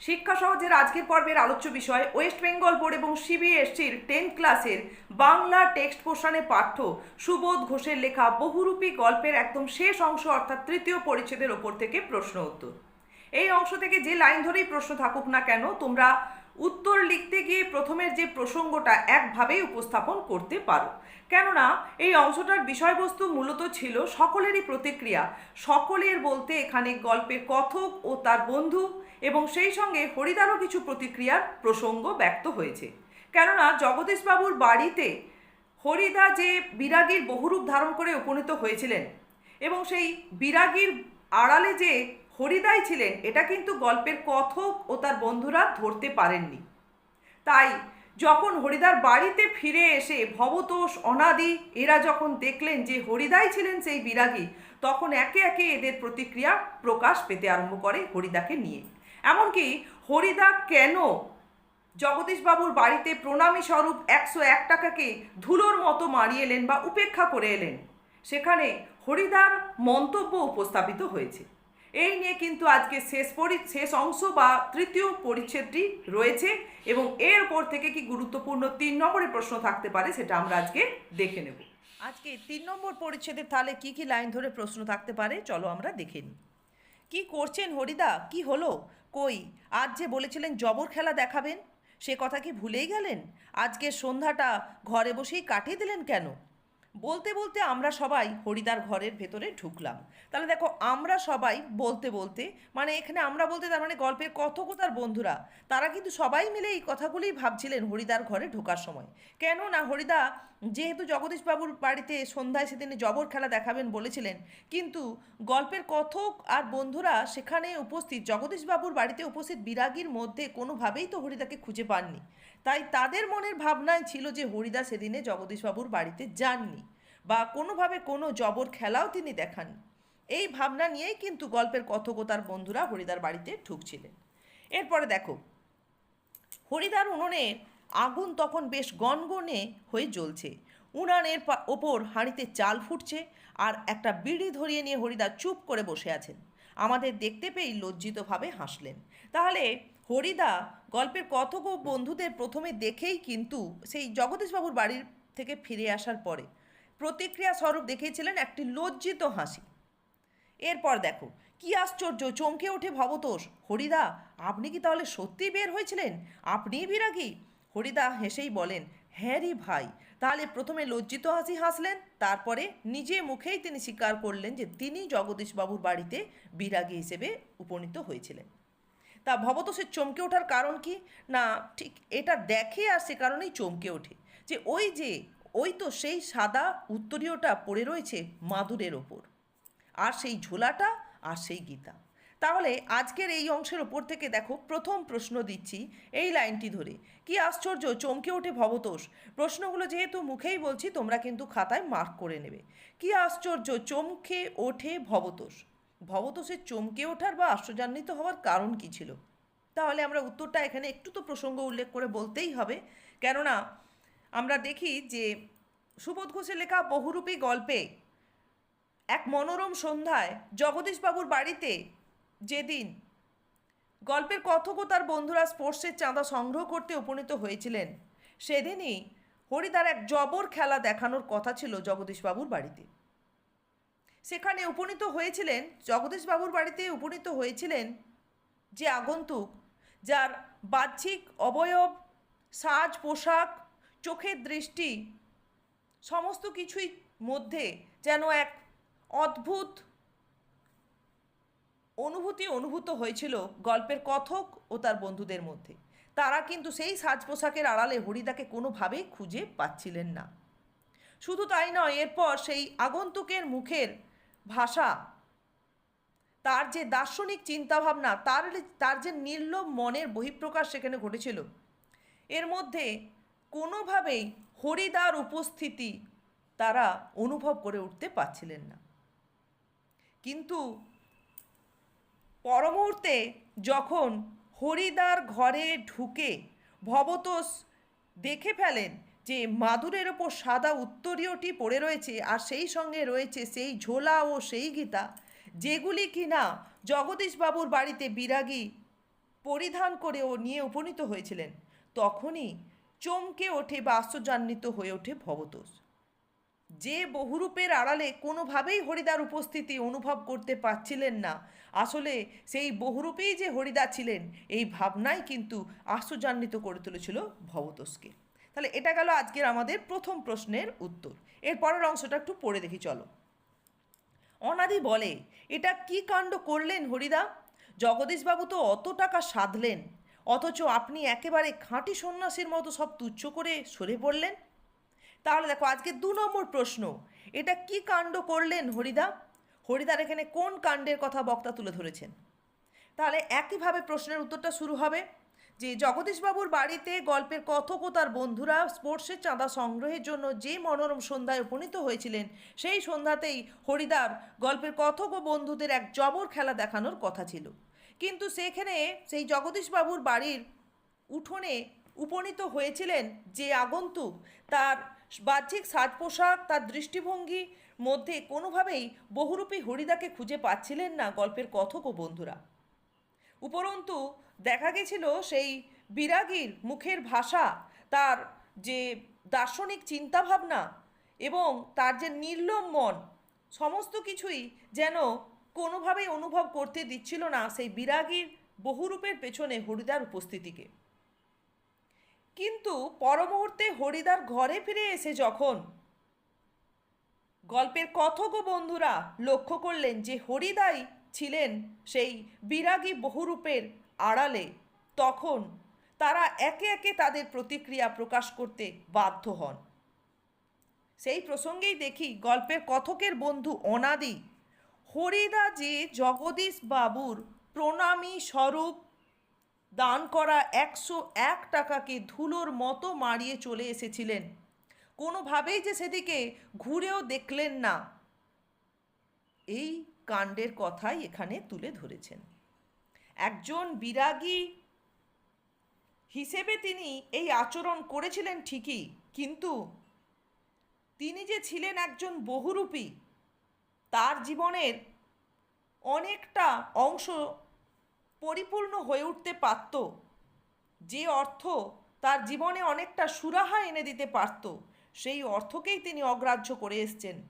শিক্ষা সহজের আজকের পর্বের আলোচ্য বিষয় ওয়েস্ট বেঙ্গল বোর্ড এবং সিবিএসসির টেন্থ ক্লাসের বাংলা টেক্সট পোর্শনে পাঠ্য সুবোধ ঘোষের লেখা বহুরূপী গল্পের একদম শেষ অংশ অর্থাৎ তৃতীয় পরিচ্ছেদের ওপর থেকে প্রশ্ন উত্তর। এই অংশ থেকে যে লাইন ধরেই প্রশ্ন থাকুক না কেন, তোমরা উত্তর লিখতে গিয়ে প্রথমের যে প্রসঙ্গটা একভাবেই উপস্থাপন করতে পারো। কেননা, এই অংশটার বিষয়বস্তু মূলত ছিল সকলেরই প্রতিক্রিয়া, সকলের বলতে এখানে গল্পের কথক ও তার বন্ধু এবং সেই সঙ্গে হরিদারও কিছু প্রতিক্রিয়ার প্রসঙ্গ ব্যক্ত হয়েছে। কেননা জগদীশবাবুর বাড়িতে হরিদা যে বিরাগীর বহুরূপ ধারণ করে উপনীত হয়েছিলেন এবং সেই বিরাগীর আড়ালে যে হরিদাই ছিলেন, এটা কিন্তু গল্পের কথক ও তার বন্ধুরা ধরতে পারেননি। তাই যখন হরিদার বাড়িতে ফিরে এসে ভবতোষ, অনাদি, এরা যখন দেখলেন যে হরিদাই ছিলেন সেই বিরাগী, তখন একে একে এদের প্রতিক্রিয়া প্রকাশ পেতে আরম্ভ করে হরিদাকে নিয়ে। এমনকি হরিদা কেন জগদীশবাবুর বাড়িতে প্রণামী স্বরূপ একশো এক টাকাকে ধুলোর মতো মারিয়ে এলেন বা উপেক্ষা করে এলেন? সেখানে হরিদার মন্তব্য উপস্থাপিত হয়েছে। এই নিয়ে কিন্তু আজকে শেষ পরি, শেষ অংশ বা তৃতীয় পরিচ্ছেদটি রয়েছে এবং এর উপর থেকে কি গুরুত্বপূর্ণ তিন নম্বরের প্রশ্ন থাকতে পারে সেটা আমরা আজকে দেখে নেব। আজকে তিন নম্বর পরিচ্ছেদের তাহলে কি কি লাইন ধরে প্রশ্ন থাকতে পারে? চলো আমরা দেখে নিই। কি করছেন হরিদা? কি হলো? কই? আজ যে বলেছিলেন জবর খেলা দেখাবেন, সে কথা কি ভুলেই গেলেন? আজকে সন্ধ্যাটা ঘরে বসেই কাটিয়ে দিলেন কেন? বলতে বলতে আমরা সবাই হরিদার ঘরের ভেতরে ঢুকলাম। তাহলে দেখো, আমরা সবাই বলতে বলতে মানে এখানে আমরা বলতে তার মানে গল্পের কথকতার বন্ধুরা, তারা কিন্তু সবাই মিলে এই কথাগুলোই ভাবছিলেন হরিদার ঘরে ঢোকার সময়। কেন না হরিদা যেহেতু জগদীশবাবুর বাড়িতে সন্ধ্যায় সেদিনে জবর খেলা দেখাবেন বলেছিলেন, কিন্তু গল্পের কথক আর বন্ধুরা সেখানে উপস্থিত, জগদীশবাবুর বাড়িতে উপস্থিত বিরাগীর মধ্যে কোনোভাবেই তো হরিদাকে খুঁজে পাননি। তাই তাদের মনের ভাবনায় ছিল যে হরিদা সেদিনে জগদীশবাবুর বাড়িতে যাননি বা কোনোভাবে কোনো জবর খেলাও তিনি দেখাননি। এই ভাবনা নিয়েই কিন্তু গল্পের কথকতার বন্ধুরা হরিদার বাড়িতে ঢুকছিলেন। এরপরে দেখো, হরিদার উনুনের আগুন তখন বেশ গনগনে হয়ে জ্বলছে। উনানের ওপর হাঁড়িতে চাল ফুটছে আর একটা বিড়ি ধরিয়ে নিয়ে হরিদা চুপ করে বসে আছেন। আমাদের দেখতে পেয়েই লজ্জিতভাবে হাসলেন। তাহলে হরিদা গল্পের কতক বন্ধুদের প্রথমে দেখেই কিন্তু সেই জগদীশবাবুর বাড়ির থেকে ফিরে আসার পরে প্রতিক্রিয়া স্বরূপ দেখিয়েছিলেন একটি লজ্জিত হাসি। এরপর দেখো, কি আশ্চর্য, চমকে ওঠে ভবতোষ। হরিদা, আপনি কি তাহলে সত্যিই বের হয়েছিলেন? আপনিই বিরাগী? হরিদা হেসেই বলেন হ্যাঁ রে ভাই তাহলে প্রথমে লজ্জিত হাসি হাসলেন, তারপরে নিজে মুখেই তিনি স্বীকার করলেন যে তিনি জগদীশবাবুর বাড়িতে বিরাগী হিসেবে উপনীত হয়েছিলেন। তা ভবতোষের চমকে ওঠার কারণ কি? না, ঠিক এটা দেখে আর সে কারণেই চমকে ওঠে যে ওই যে, ওই তো সেই সাদা উত্তরীয়টা পড়ে রয়েছে মাদুরের ওপর। আর সেই ঝোলাটা, আর সেই গীতা। তাহলে আজকের এই অংশের ওপর থেকে দেখো প্রথম প্রশ্ন দিচ্ছি এই লাইনটি ধরে। কি আশ্চর্য, চমকে ওঠে ভবতোষ। প্রশ্নগুলো যেহেতু মুখেই বলছি, তোমরা কিন্তু খাতায় মার্ক করে নেবে। কি আশ্চর্য, চমকে ওঠে ভবতোষ। ভবতোষের চমকে ওঠার বা আশ্চর্যান্বিত হওয়ার কারণ কি ছিল? তাহলে আমরা উত্তরটা এখানে একটু তো প্রসঙ্গ উল্লেখ করে বলতেই হবে। কেননা আমরা দেখি যে সুবোধ ঘোষের লেখা বহুরূপী গল্পে এক মনোরম সন্ধ্যায় জগদীশবাবুর বাড়িতে যেদিন গল্পের কথক তার বন্ধুরা স্পোর্টসের চাঁদা সংগ্রহ করতে উপনীত হয়েছিলেন, সেদিনই হরিদার এক জবর খেলা দেখানোর কথা ছিল জগদীশবাবুর বাড়িতে। সেখানে উপনীত হয়েছিলেন, জগদীশবাবুর বাড়িতে উপনীত হয়েছিলেন যে আগন্তুক যার বাহ্যিক অবয়ব, সাজ, পোশাক, চোখের দৃষ্টি, সমস্ত কিছুই মধ্যে যেন এক অদ্ভুত অনুভূতি অনুভূত হয়েছিল গল্পের কথক ও তার বন্ধুদের মধ্যে। তারা কিন্তু সেই সাজ পোশাকের আড়ালে হরিদাকে কোনোভাবেই খুঁজে পাচ্ছিলেন না। শুধু তাই নয়, এরপর সেই আগন্তুকের মুখের ভাষা, তার যে দার্শনিক চিন্তাভাবনা, তার তার যে নির্লোভ মনের বহিঃপ্রকাশ সেখানে ঘটেছিল। এর মধ্যে কোনোভাবেই হরিদার উপস্থিতি তারা অনুভব করে উঠতে পারছিলেন না। কিন্তু পরমুহূর্তে যখন হরিদার ঘরে ঢুকে ভবতোষ দেখে ফেলেন যে মাদুরের ওপর সাদা উত্তরীয়টি পড়ে রয়েছে আর সেই সঙ্গে রয়েছে সেই ঝোলা ও সেই গীতা, যেগুলি কিনা জগদীশবাবুর বাড়িতে বিরাগী পরিধান করে ও নিয়ে উপনীত হয়েছিলেন, তখনই চমকে ওঠে বা আশ্চর্যান্বিত হয়ে ওঠে ভবতোষ। যে বহুরূপের আড়ালে কোনোভাবেই হরিদার উপস্থিতি অনুভব করতে পারছিলেন না। আসলে সেই বহুরূপেই যে হরিদা ছিলেন, এই ভাবনাই কিন্তু আশ্চর্যান্বিত করে তুলেছিল ভবতোষকে। তাহলে এটা গেল আজকের আমাদের প্রথম প্রশ্নের উত্তর। এর পরের অংশটা একটু পড়ে দেখি, চলো। অনাদি বলে, এটা কি কাণ্ড করলেন হরিদা? জগদীশবাবু তো অত টাকা সাধলেন, অথচ আপনি একেবারে খাঁটি সন্ন্যাসীর মতো সব তুচ্ছ করে সরে পড়লেন। তাহলে দেখো, আজকে দু নম্বর প্রশ্ন। এটা কি কাণ্ড করলেন হরিদা? হরিদার এখানে কোন কাণ্ডের কথা বক্তা তুলে ধরেছেন? তাহলে একইভাবে প্রশ্নের উত্তরটা শুরু হবে যে, জগদীশবাবুর বাড়িতে গল্পের কথক ও তার বন্ধুরা স্পোর্টসের চাঁদা সংগ্রহের জন্য যে মনোরম সন্ধ্যায় উপনীত হয়েছিলেন, সেই সন্ধ্যাতেই হরিদার গল্পের কথক ও বন্ধুদের এক জবর খেলা দেখানোর কথা ছিল। কিন্তু সেখানে সেই জগদীশবাবুর বাড়ির উঠোনে উপনীত হয়েছিলেন যে আগন্তুক তার বাহ্যিক সাজ পোশাক তার দৃষ্টিভঙ্গি মধ্যে কোনোভাবেই বহুরূপী হরিদাকে খুঁজে পাচ্ছিলেন না গল্পের কথক ও বন্ধুরা। উপরন্তু দেখা গেছিল সেই বিরাগীর মুখের ভাষা, তার যে দার্শনিক চিন্তাভাবনা এবং তার যে নির্লম মন, সমস্ত কিছুই যেন কোনোভাবেই অনুভব করতে দিচ্ছিল না সেই বিরাগীর বহুরূপের পেছনে হরিদার উপস্থিতিকে। কিন্তু পরমুহূর্তে হরিদার ঘরে ফিরে এসে যখন গল্পের কথক বন্ধুরা লক্ষ্য করলেন যে হরিদাই ছিলেন সেই বিরাগী বহুরূপের আড়ালে, তখন তারা একে একে তাদের প্রতিক্রিয়া প্রকাশ করতে বাধ্য হন। সেই প্রসঙ্গেই দেখি গল্পের কথকের বন্ধু অনাদি, হরিদা যে জগদীশ বাবুর প্রণামী স্বরূপ দান করা একশো এক টাকাকে ধুলোর মতো মারিয়ে চলে এসেছিলেন। কোনোভাবেই যে সেদিকে ঘুরেও দেখলেন না। এই কাণ্ডের কথাই এখানে তুলে ধরেছেন। একজন বিরাগী হিসেবে তিনি এই আচরণ করেছিলেন ঠিকই, কিন্তু তিনি যে ছিলেন একজন বহুরূপী, তার জীবনের অনেকটা অংশ পরিপূর্ণ হয়ে উঠতে পারত। যে অর্থ তার জীবনে অনেকটা সুরাহা এনে দিতে পারত, সেই অর্থকেই তিনি অগ্রাহ্য করে এসছেন।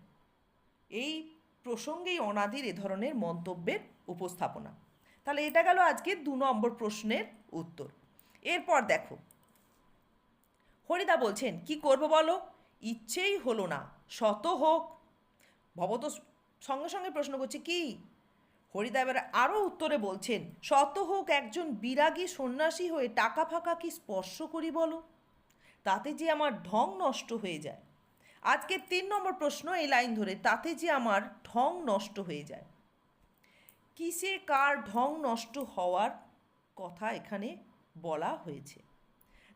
এই প্রসঙ্গেই অনাদির এ ধরনের মন্তব্যের উপস্থাপনা। তাহলে এটা গেল আজকে দু নম্বর প্রশ্নের উত্তর। এরপর দেখো। হরিদা বলছেন, কি করব বলো? ইচ্ছেই হলো না, শত হোক। ভবত সঙ্গে সঙ্গে প্রশ্ন করছে, কি? হরিদা এবার আরও উত্তরে বলছেন শত হোক, একজন বিরাগী সন্ন্যাসী হয়ে টাকা ফাঁকা কি স্পর্শ করি বলো? তাতে যে আমার ঢং নষ্ট হয়ে যায়। আজকে তিন নম্বর প্রশ্ন এই লাইন ধরে, তাতে যে আমার ঢং নষ্ট হয়ে যায়। কিসে কার ঢং নষ্ট হওয়ার কথা এখানে বলা হয়েছে?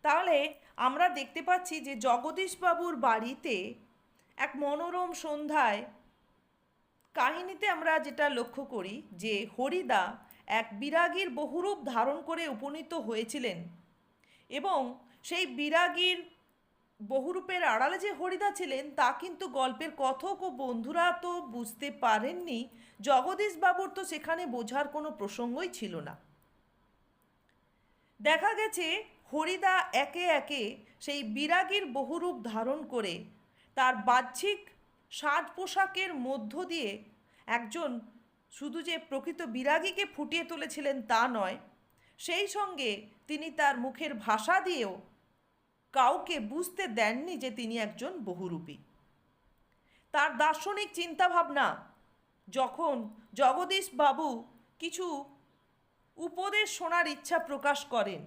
তাহলে আমরা দেখতে পাচ্ছি যে জগদীশবাবুর বাড়িতে এক মনোরম সন্ধ্যায় কাহিনীতে আমরা যেটা লক্ষ্য করি যে হরিদা এক বিরাগীর বহুরূপ ধারণ করে উপনীত হয়েছিলেন এবং সেই বিরাগীর বহুরূপের আড়ালে যে হরিদা ছিলেন, তা কিন্তু গল্পের কথক ও বন্ধুরা তো বুঝতে পারেননি। জগদীশবাবুর তো সেখানে বোঝার কোনো প্রসঙ্গই ছিল না। দেখা গেছে হরিদা একে একে সেই বিরাগীর বহুরূপ ধারণ করে তার বাহ্যিক সাজ পোশাকের মধ্য দিয়ে একজন শুধু যে প্রকৃত বিরাগীকে ফুটিয়ে তুলেছিলেন তা নয়, সেই সঙ্গে তিনি তার মুখের ভাষা দিয়েও কাউকে বুঝতে দেননি যে তিনি একজন বহুরূপী। তার দার্শনিক চিন্তাভাবনা, যখন জগদীশ বাবু কিছু উপদেশ শোনার ইচ্ছা প্রকাশ করেন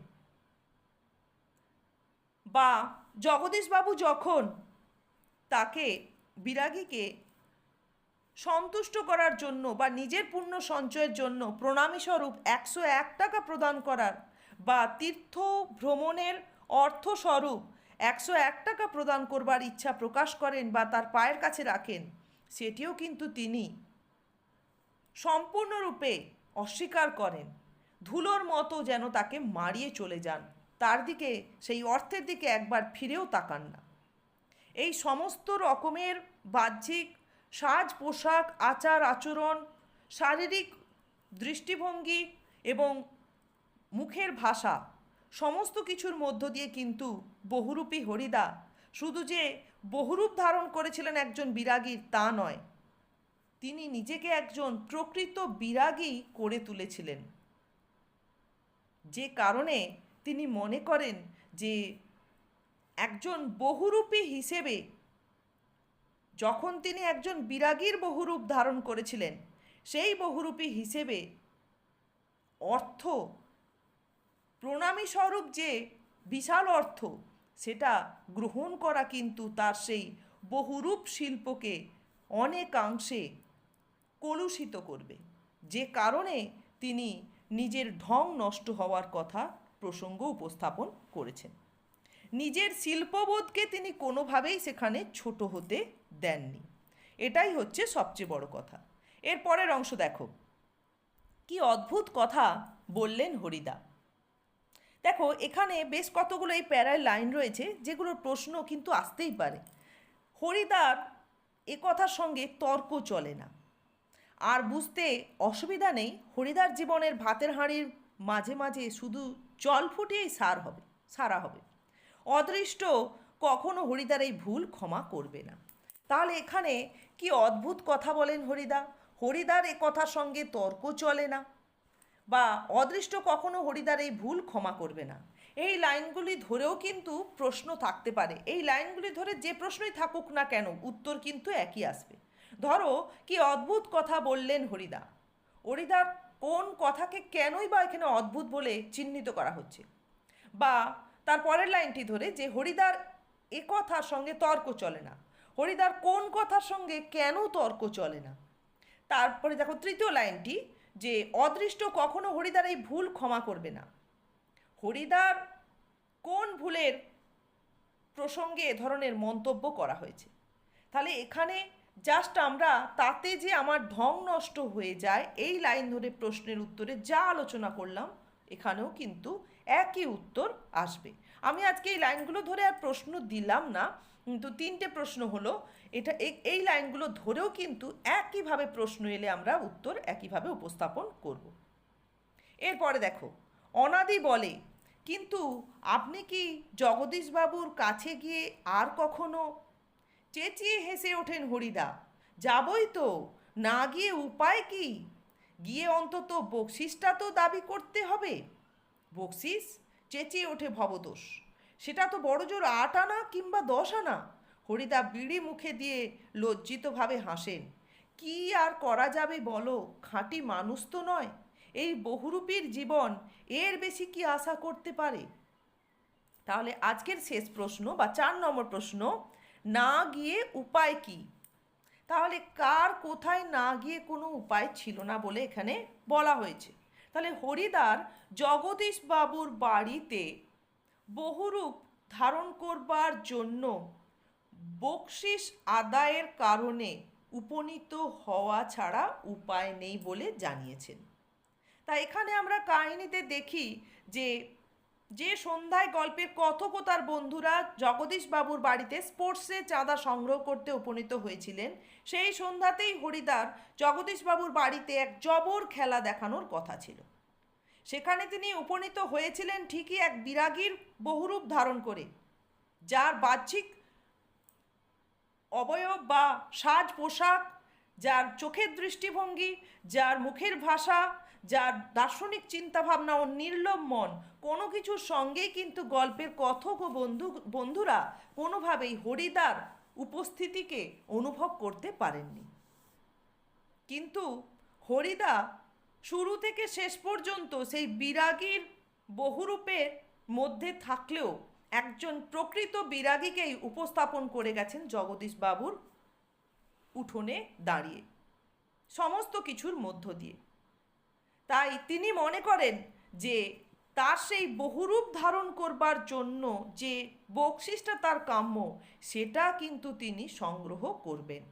বা জগদীশবাবু যখন তাকে বিরাগীকে সন্তুষ্ট করার জন্য বা নিজের পূর্ণ সঞ্চয়ের জন্য প্রণামী স্বরূপ একশো এক টাকা প্রদান করার বা তীর্থ ভ্রমণের অর্থস্বরূপ একশো এক টাকা প্রদান করবার ইচ্ছা প্রকাশ করেন বা তার পায়ের কাছে রাখেন, সেটিও কিন্তু তিনি সম্পূর্ণরূপে অস্বীকার করেন। ধুলোর মতো যেন তাকে মারিয়ে চলে যান। তার দিকে, সেই অর্থের দিকে একবার ফিরেও তাকান না। এই সমস্ত রকমের বাহ্যিক সাজ পোশাক আচার, আচরণ, শারীরিক দৃষ্টিভঙ্গি এবং মুখের ভাষা সমস্ত কিছুর মধ্য দিয়ে কিন্তু বহুরূপী হরিদা। শুধু যে বহুরূপ ধারণ করেছিলেন একজন বিরাগীর তা নয়, তিনি নিজেকে একজন প্রকৃত বিরাগী করে তুলেছিলেন। যে কারণে তিনি মনে করেন যে একজন বহুরূপী হিসেবে যখন তিনি একজন বিরাগীর বহুরূপ ধারণ করেছিলেন, সেই বহুরূপী হিসেবে অর্থ প্রণামী স্বরূপ যে বিশাল অর্থ, সেটা গ্রহণ করা কিন্তু তার সেই বহুরূপ শিল্পকে অনেকাংশে কলুষিত করবে। যে কারণে তিনি নিজের ঢং নষ্ট হওয়ার কথা প্রসঙ্গ উপস্থাপন করেছেন। নিজের শিল্পবোধকে তিনি কোনোভাবেই সেখানে ছোট হতে দেননি। এটাই হচ্ছে সবচেয়ে বড় কথা। এর পরের অংশ দেখো। কি অদ্ভুত কথা বললেন হরিদা। দেখো, এখানে বেশ কতগুলো এই প্যারায় লাইন রয়েছে, যেগুলোর প্রশ্ন কিন্তু আসতেই পারে। হরিদার এ কথার সঙ্গে তর্ক চলে না। আর বুঝতে অসুবিধা নেই, হরিদার জীবনের ভাতের হাঁড়ির মাঝে মাঝে শুধু জল ফুটিয়েই সার হবে, সারা হবে। অদৃষ্ট কখনো হরিদার এই ভুল ক্ষমা করবে না। তাহলে এখানে কি অদ্ভুত কথা বলেন হরিদা? হরিদার এ কথার সঙ্গে তর্ক চলে না। বা অদৃষ্ট কখনো হরিদার এই ভুল ক্ষমা করবে না। এই লাইনগুলি ধরেও কিন্তু প্রশ্ন থাকতে পারে। এই লাইনগুলি ধরে যে প্রশ্নই থাকুক না কেন, উত্তর কিন্তু একই আসবে। ধরো, কি অদ্ভুত কথা বললেন হরিদা? হরিদার কোন কথাকে কেনই বা এখানে অদ্ভুত বলে চিহ্নিত করা হচ্ছে? বা তার পরের লাইনটি ধরে যে হরিদার এ কথার সঙ্গে তর্ক চলে না। হরিদার কোন কথার সঙ্গে কেন তর্ক চলে না? তারপরে দেখো তৃতীয় লাইনটি যে অদৃষ্ট কখনো হরিদার এই ভুল ক্ষমা করবে না। হরিদার কোন ভুলের প্রসঙ্গে এ ধরনের মন্তব্য করা হয়েছে? তাহলে এখানে জাস্ট আমরা তাতে যে আমার ঢং নষ্ট হয়ে যায়, এই লাইন ধরে প্রশ্নের উত্তরে যা আলোচনা করলাম, এখানেও কিন্তু একই উত্তর আসবে। আমি আজকে এই লাইনগুলো ধরে আর প্রশ্ন দিলাম না, কিন্তু তিনটে প্রশ্ন হলো, এটা এই- লাইনগুলো ধরেও কিন্তু একইভাবে প্রশ্ন এলে আমরা উত্তর একইভাবে উপস্থাপন করব। এরপরে দেখো, অনাদি বলে, কিন্তু আপনি কি জগদীশবাবুর কাছে গিয়ে আর কখনো? চেঁচিয়ে হেসে ওঠেন হরিদা, যাবই তো, না গিয়ে উপায় কি? গিয়ে অন্তত বকশিসটা তো দাবি করতে হবে। বকশিস, চেঁচিয়ে ওঠে ভবদোষ সেটা তো বড় জোর আট আনা কিংবা দশ আনা। হরিদা বিড়ি মুখে দিয়ে লজ্জিতভাবে হাসেন। কি আর করা যাবে বলো, খাঁটি মানুষ তো নয়। এই বহুরূপীর জীবন এর বেশি কি আশা করতে পারে? তাহলে আজকের শেষ প্রশ্ন বা চার নম্বর প্রশ্ন, না গিয়ে উপায় কি? তাহলে কার কোথায় না গিয়ে কোনো উপায় ছিল না বলে এখানে বলা হয়েছে। তাহলে হরিদার জগদীশবাবুর বাড়িতে বহুরূপ ধারণ করবার জন্য বকশিস আদায়ের কারণে উপনীত হওয়া ছাড়া উপায় নেই বলে জানিয়েছেন। তা এখানে আমরা কাহিনীতে দেখি যে যে সন্ধ্যায় গল্পের কথক তার বন্ধুরা জগদীশ বাবুর বাড়িতে স্পোর্টসে চাঁদা সংগ্রহ করতে উপনীত হয়েছিলেন, সেই সন্ধ্যাতেই হরিদার জগদীশ বাবুর বাড়িতে এক জবর খেলা দেখানোর কথা ছিল। সেখানে তিনি উপনীত হয়েছিলেন ঠিকই এক বিরাগীর বহুরূপ ধারণ করে, যার বাহ্যিক অবয়ব বা সাজ পোশাক, যার চোখের দৃষ্টিভঙ্গি, যার মুখের ভাষা যার দার্শনিক চিন্তাভাবনা ও নির্লভ মন, কোনো কিছুর সঙ্গেই কিন্তু গল্পের কথক ও বন্ধু, বন্ধুরা কোনোভাবেই হরিদার উপস্থিতিকে অনুভব করতে পারেননি। কিন্তু হরিদা শুরু থেকে শেষ পর্যন্ত সেই বিরাগীর বহুরূপের মধ্যে থাকলেও একজন প্রকৃত বিরাগীকেই উপস্থাপন করে গেছেন জগদীশ বাবুর উঠোনে দাঁড়িয়ে, সমস্ত কিছুর মধ্য দিয়ে। তাই তিনি মনে করেন যে তার সেই বহুরূপ ধারণ করবার জন্য যে বকশিসটা তার কাম্য সেটা কিন্তু তিনি সংগ্রহ করবেন।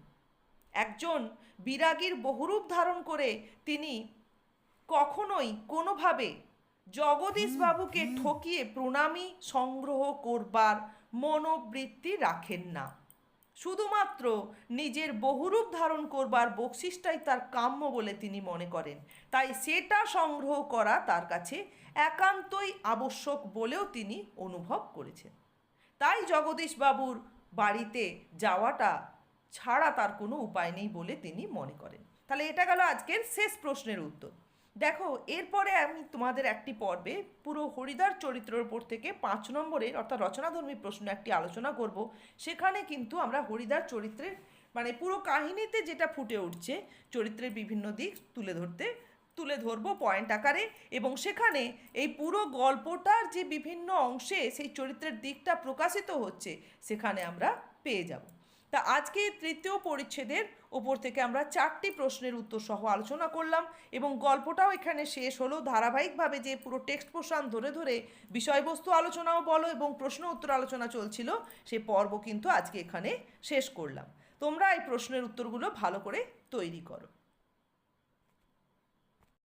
একজন বিরাগীর বহুরূপ ধারণ করে তিনি কখনোই কোনোভাবে জগদীশ বাবুকে ঠকিয়ে প্রণামী সংগ্রহ করবার মনোবৃত্তি রাখেন না। শুধুমাত্র নিজের বহুরূপ ধারণ করবার বকশিসটাই তার কাম্য বলে তিনি মনে করেন। তাই সেটা সংগ্রহ করা তার কাছে একান্তই আবশ্যক বলেও তিনি অনুভব করেছেন। তাই জগদীশ বাবুর বাড়িতে যাওয়াটা ছাড়া তার কোনো উপায় নেই বলে তিনি মনে করেন। তাহলে এটা গেল আজকের শেষ প্রশ্নের উত্তর। দেখো, এরপরে আমি তোমাদের একটি পর্বে পুরো হরিদার চরিত্রের উপর থেকে পাঁচ নম্বরের অর্থাৎ রচনাধর্মী প্রশ্ন একটি আলোচনা করব। সেখানে কিন্তু আমরা হরিদার চরিত্রের মানে পুরো কাহিনীতে যেটা ফুটে উঠছে, চরিত্রের বিভিন্ন দিক তুলে ধরতে, তুলে ধরবো পয়েন্ট আকারে। এবং সেখানে এই পুরো গল্পটার যে বিভিন্ন অংশে সেই চরিত্রের দিকটা প্রকাশিত হচ্ছে, সেখানে আমরা পেয়ে যাব। তা আজকে তৃতীয় পরিচ্ছেদের ওপর থেকে আমরা চারটি প্রশ্নের উত্তর সহ আলোচনা করলাম এবং গল্পটাও এখানে শেষ হলো। ধারাবাহিকভাবে যে পুরো টেক্সট পোষণ ধরে ধরে বিষয়বস্তু আলোচনাও বলো এবং প্রশ্ন উত্তর আলোচনা চলছিল, সে পর্ব কিন্তু আজকে এখানে শেষ করলাম। তোমরা এই প্রশ্নের উত্তরগুলো ভালো করে তৈরি করো।